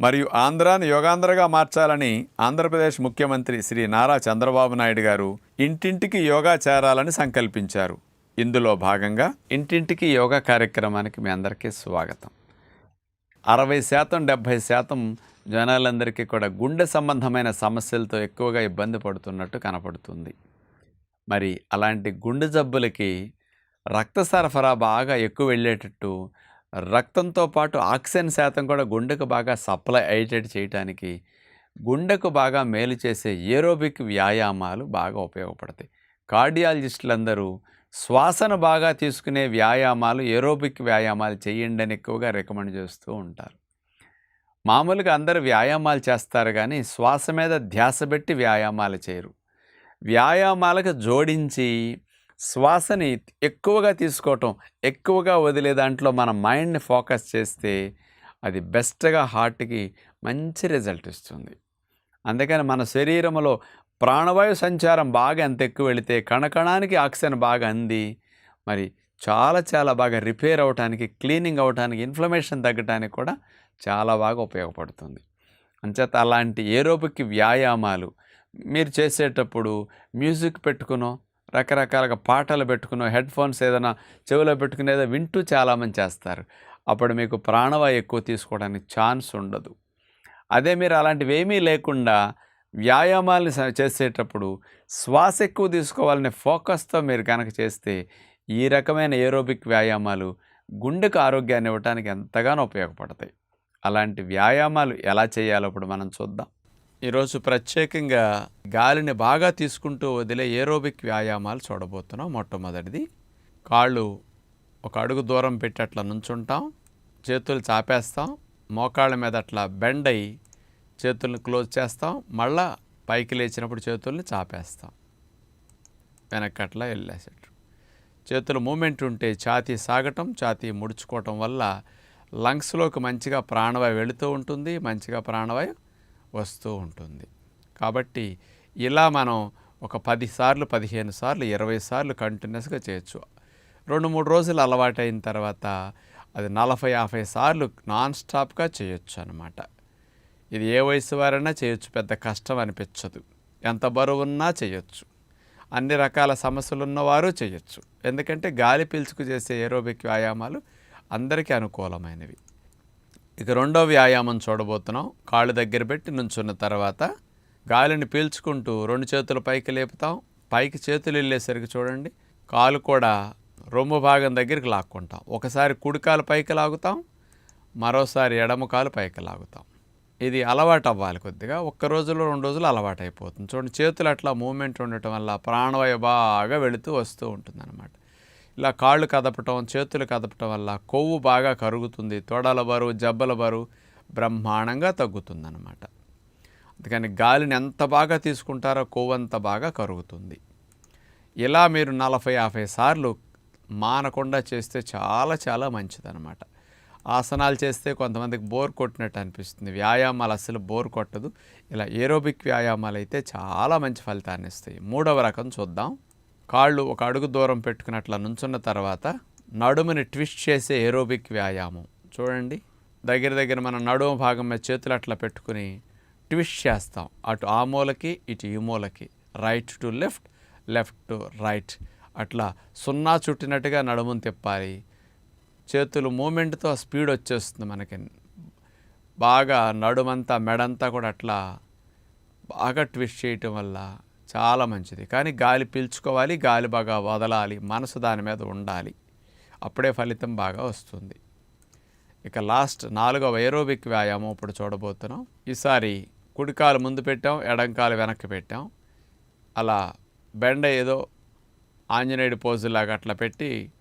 మరియు ఆంధ్రాను యోగాంధ్రగా మార్చాలని ఆంధ్రప్రదేశ్ ముఖ్యమంత్రి శ్రీ నారా చంద్రబాబు నాయుడు గారు ఇంటింటికి యోగా చేరాలని సంకల్పించారు. ఇందులో భాగంగా ఇంటింటికి యోగా కార్యక్రమానికి మీ అందరికీ స్వాగతం. అరవై శాతం డెబ్భై శాతం జనాలందరికీ కూడా గుండె సంబంధమైన సమస్యలతో ఎక్కువగా ఇబ్బంది పడుతున్నట్టు కనపడుతుంది. మరి అలాంటి గుండె జబ్బులకి రక్త సరఫరా బాగా ఎక్కువ వెళ్ళేటట్టు రక్తంతో పాటు ఆక్సిజన్ శాతం కూడా గుండెకు బాగా సప్లై అయ్యేటట్టు చేయడానికి గుండెకు బాగా మేలు చేసే ఏరోబిక్ వ్యాయామాలు బాగా ఉపయోగపడతాయి. కార్డియాలజిస్టులందరూ శ్వాసను బాగా తీసుకునే వ్యాయామాలు ఏరోబిక్ వ్యాయామాలు చేయండి అని ఎక్కువగా రికమెండ్ చేస్తూ ఉంటారు. మామూలుగా అందరూ వ్యాయామాలు చేస్తారు కానీ శ్వాస మీద ధ్యాస పెట్టి వ్యాయామాలు చేయరు. వ్యాయామాలకు జోడించి శ్వాసని ఎక్కువగా తీసుకోవటం ఎక్కువగా వదిలే దాంట్లో మన మైండ్ని ఫోకస్ చేస్తే అది బెస్ట్గా హార్ట్కి మంచి రిజల్ట్ ఇస్తుంది. అందుకని మన శరీరంలో ప్రాణవాయు సంచారం బాగా ఎంత ఎక్కువ వెళితే కణకణానికి ఆక్సిజన్ బాగా అంది మరి చాలా చాలా బాగా రిపేర్ అవడానికి క్లీనింగ్ అవడానికి ఇన్ఫ్లమేషన్ తగ్గడానికి కూడా చాలా బాగా ఉపయోగపడుతుంది. అంచేత అలాంటి ఏరోబిక్ వ్యాయామాలు మీరు చేసేటప్పుడు మ్యూజిక్ పెట్టుకునో రకరకాలుగా పాటలు పెట్టుకునో హెడ్ ఫోన్స్ ఏదైనా చెవిలో పెట్టుకుని ఏదో వింటూ చాలామంది చేస్తారు. అప్పుడు మీకు ప్రాణవాయు ఎక్కువ తీసుకోవడానికి ఛాన్స్ ఉండదు. అదే మీరు అలాంటివి ఏమీ లేకుండా వ్యాయామాలను చేసేటప్పుడు శ్వాస ఎక్కువ తీసుకోవాలనే ఫోకస్తో మీరు కనుక చేస్తే ఈ రకమైన ఏరోబిక్ వ్యాయామాలు గుండెకు ఆరోగ్యాన్ని ఇవ్వడానికి ఎంతగానో ఉపయోగపడతాయి. అలాంటి వ్యాయామాలు ఎలా చేయాలో ఇప్పుడు మనం చూద్దాం. ఈరోజు ప్రత్యేకంగా గాలిని బాగా తీసుకుంటూ వదిలే ఏరోబిక్ వ్యాయామాలు చూడబోతున్నాం. మొట్టమొదటిది కాళ్ళు ఒక అడుగు దూరం పెట్టి అట్లా నుంచుంటాం. చేతులు చాపేస్తాం. మోకాళ్ళ మీద అట్లా బెండ్ అయ్యి చేతుల్ని క్లోజ్ చేస్తాం. మళ్ళా పైకి లేచినప్పుడు చేతుల్ని చాపేస్తాం. వెనక్కి అట్లా వెళ్ళేసేట్టు. చేతుల మూమెంట్ ఉంటే ఛాతీ సాగటం ఛాతీ ముడుచుకోవటం వల్ల లంగ్స్లోకి మంచిగా ప్రాణవాయు వెళుతూ ఉంటుంది. మంచిగా ప్రాణవాయు వస్తూ ఉంటుంది. కాబట్టి ఇలా మనం ఒక పది సార్లు పదిహేను సార్లు ఇరవై సార్లు కంటిన్యూస్గా చేయొచ్చు. రెండు మూడు రోజులు అలవాటైన తర్వాత అది నలభై యాభై సార్లు నాన్ స్టాప్గా చేయొచ్చు అనమాట ఇది ఏ వయసు వారైనా చేయొచ్చు పెద్ద కష్టం అనిపించదు. ఎంత బరువు ఉన్నా చేయొచ్చు. అన్ని రకాల సమస్యలు ఉన్నవారు చేయొచ్చు. ఎందుకంటే గాలి పీల్చుకు చేసే ఏరోబిక్ వ్యాయామాలు అందరికీ అనుకూలమైనవి. ఇక రెండో వ్యాయామం చూడబోతున్నాం. కాళ్ళు దగ్గర పెట్టి నుంచున్న తర్వాత గాలిని పీల్చుకుంటూ రెండు చేతులు పైకి లేపుతాం. పైకి చేతులు వెళ్ళేసరికి చూడండి కాలు కూడా రొమ్ము భాగం దగ్గరికి లాక్కుంటాం. ఒకసారి కుడికాలు పైకి లాగుతాం మరోసారి ఎడమ కాలు పైకి లాగుతాం. ఇది అలవాటు అవ్వాలి కొద్దిగా. ఒక్క రోజులో రెండు రోజులు అలవాటు అయిపోతుంది చూడండి చేతులు అట్లా మూమెంట్ ఉండటం వల్ల ప్రాణవాయు బాగా వెళుతూ వస్తూ ఉంటుంది ఇలా కాళ్ళు కదపటం చేతులు కదపటం వల్ల కొవ్వు బాగా కరుగుతుంది తొడల బరువు జబ్బల బరువు బ్రహ్మాండంగా తగ్గుతుందన్నమాట. అందుకని గాలిని ఎంత బాగా తీసుకుంటారో కొవ్వు అంత బాగా కరుగుతుంది. ఇలా మీరు నలభై యాభై సార్లు మానకుండా చేస్తే చాలా చాలా మంచిదన్నమాట. ఆసనాలు చేస్తే కొంతమందికి బోర్ కొట్టినట్టు అనిపిస్తుంది. వ్యాయామాలు అసలు బోర్ కొట్టదు. ఇలా ఏరోబిక్ వ్యాయామాలు అయితే చాలా మంచి ఫలితాన్ని ఇస్తాయి. మూడవ రకం చూద్దాం. కాళ్ళు ఒక అడుగు దూరం పెట్టుకున్నట్ల నుంచున్న తర్వాత నడుముని ట్విస్ట్ చేసే ఏరోబిక్ వ్యాయామం. చూడండి. దగ్గర దగ్గర మన నడుము భాగం మీద చేతులు అట్లా పెట్టుకుని ట్విస్ట్ చేస్తాం. అటు ఆ మూలకి ఇటు ఈ మూలకి. Right to left left to right. అట్లా సున్నా చుట్టినట్టుగా నడుమును తిప్పాలి. చేతులు మూమెంట్తో స్పీడ్ వచ్చేస్తుంది మనకి. బాగా నడుమంతా మెడంతా కూడా అట్లా బాగా ట్విస్ట్ చేయటం వల్ల చాలా మంచిది. కానీ గాలి పీల్చుకోవాలి గాలి బాగా వదలాలి మనసు దాని మీద ఉండాలి. అప్పుడే ఫలితం బాగా వస్తుంది. ఇక లాస్ట్ నాలుగవ ఏరోబిక్ వ్యాయామం ఇప్పుడు చూడబోతున్నాం. ఈసారి కుడికాలు ముందు పెట్టాం ఎడంకాలు వెనక్కి పెట్టాం. అలా బెండ ఏదో ఆంజనేయుడి పోజులాగా అట్లా పెట్టి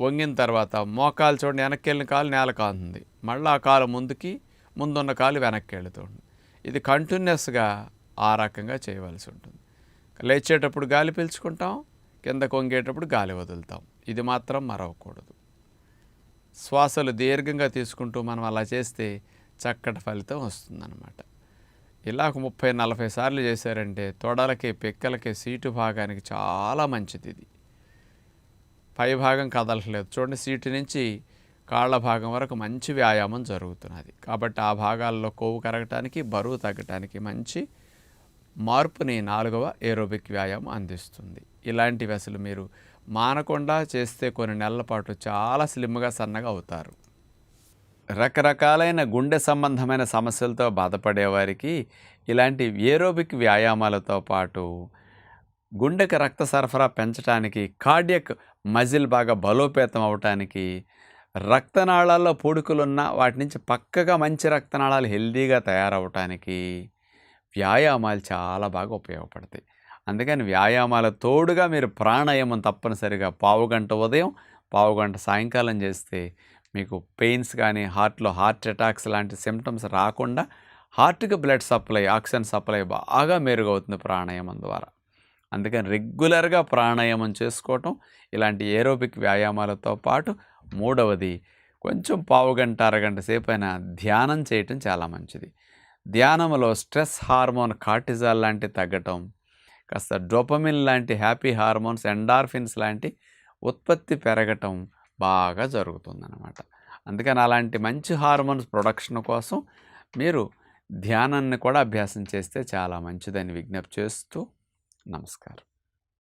వంగిన తర్వాత మోకాలు చూడండి వెనక్కి వెళ్ళిన కాలు నేల కాంతుంది. మళ్ళీ ఆ కాలు ముందుకి ముందున్న కాలు వెనక్కి వెళుతుంది. ఇది కంటిన్యూస్గా ఆ రకంగా చేయవలసి ఉంటుంది. లేచేటప్పుడు గాలి పీల్చుకుంటాం కింద కొంగేటప్పుడు గాలి వదులుతాం. ఇది మాత్రం మరవకూడదు. శ్వాసలు దీర్ఘంగా తీసుకుంటూ మనం అలా చేస్తే చక్కటి ఫలితం వస్తుందన్నమాట. ఇలా ఒక ముప్పై నలభై సార్లు చేశారంటే తొడలకి పెక్కలకి సీటు భాగానికి చాలా మంచిది ఇది పై భాగం కదలట్లేదు. చూడండి సీటు నుంచి కాళ్ళ భాగం వరకు మంచి వ్యాయామం జరుగుతున్నది. కాబట్టి ఆ భాగాల్లో కొవ్వు కరగటానికి బరువు తగ్గటానికి మంచి మార్పుని నాలుగవ ఏరోబిక్ వ్యాయామం అందిస్తుంది. ఇలాంటివి అసలు మీరు మానకుండా చేస్తే కొన్ని నెలల పాటు చాలా స్లిమ్గా సన్నగా అవుతారు. రకరకాలైన గుండె సంబంధమైన సమస్యలతో బాధపడేవారికి ఇలాంటి ఏరోబిక్ వ్యాయామాలతో పాటు గుండెకి రక్త సరఫరా పెంచడానికి కార్డియక్ మజిల్ బాగా బలోపేతం అవటానికి రక్తనాళాల్లో పూడుకులున్న వాటి నుంచి పక్కగా మంచి రక్తనాళాలు హెల్దీగా తయారవటానికి వ్యాయామాలు చాలా బాగా ఉపయోగపడతాయి. అందుకని వ్యాయామాల తోడుగా మీరు ప్రాణాయామం తప్పనిసరిగా పావు గంట ఉదయం పావు గంట సాయంకాలం చేస్తే మీకు పెయిన్స్ కానీ హార్ట్లో హార్ట్ అటాక్స్ లాంటి సిమ్టమ్స్ రాకుండా హార్ట్కి బ్లడ్ సప్లై ఆక్సిజన్ సప్లై బాగా మెరుగవుతుంది ప్రాణాయామం ద్వారా. అందుకని రెగ్యులర్గా ప్రాణాయామం చేసుకోవటం ఇలాంటి ఏరోబిక్ వ్యాయామాలతో పాటు మూడవది కొంచెం పావు గంట అరగంట సేపు అయినా ధ్యానం చేయటం చాలా మంచిది. ధ్యానంలో స్ట్రెస్ హార్మోన్ కార్టిజాల్ లాంటి తగ్గటం కాస్త డోపమిన్ లాంటి హ్యాపీ హార్మోన్స్ ఎండార్ఫిన్స్ లాంటి ఉత్పత్తి పెరగటం బాగా జరుగుతుందన్నమాట. అందుకని అలాంటి మంచి హార్మోన్స్ ప్రొడక్షన్ కోసం మీరు ధ్యానాన్ని కూడా అభ్యాసం చేస్తే చాలా మంచిదని విజ్ఞప్తి చేస్తూ నమస్కారం.